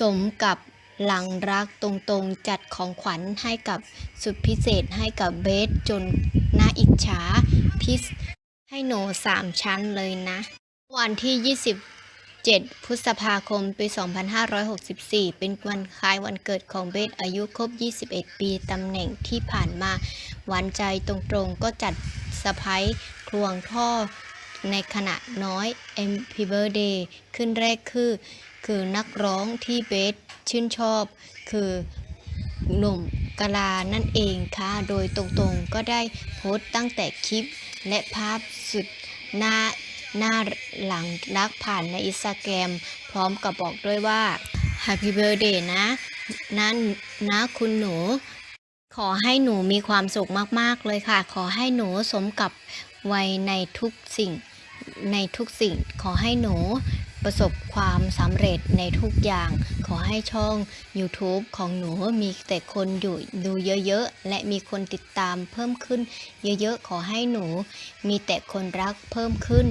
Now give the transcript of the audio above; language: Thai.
สมกับหลังรักตรงๆจัดของขวัญให้กับสุดพิเศษให้กับเบสจนน่าอิจฉาพิสให้หนูสามชั้นเลยนะ วันที่ 27 พฤษภาคม ปี 2564 เป็นวันคล้ายวันเกิดของเบสอายุครบ 21 ปีตำแหน่งที่ผ่านมา หวานใจตรงๆก็จัดสะพ้ายครวงท่อ ในขณะน้อย MP Birthday ขึ้นแรกคือ คือนักร้องที่เบสชื่นชอบ คือหนุ่มกะลานั่นเองค่ะ โดยตรงๆก็ได้โพสต์ตั้งแต่คลิป และภาพสุดหน้าหน้าหลังรักผ่านในอินสตาแกรมพร้อมกับบอกด้วยว่า Happy Birthday นะนั่นนะคุณหนู ขอให้หนูมีความสุขมาก ๆ เลยค่ะ ขอให้หนูสมกับวัยในทุกสิ่ง ในทุกสิ่งขอให้หนูประสบความสำเร็จในทุกอย่าง ขอให้ช่อง YouTube ของหนูมีแต่คนอยู่ดูเยอะๆ และมีคนติดตามเพิ่มขึ้น เยอะๆ ขอให้หนูมีแต่คนรักเพิ่มขึ้น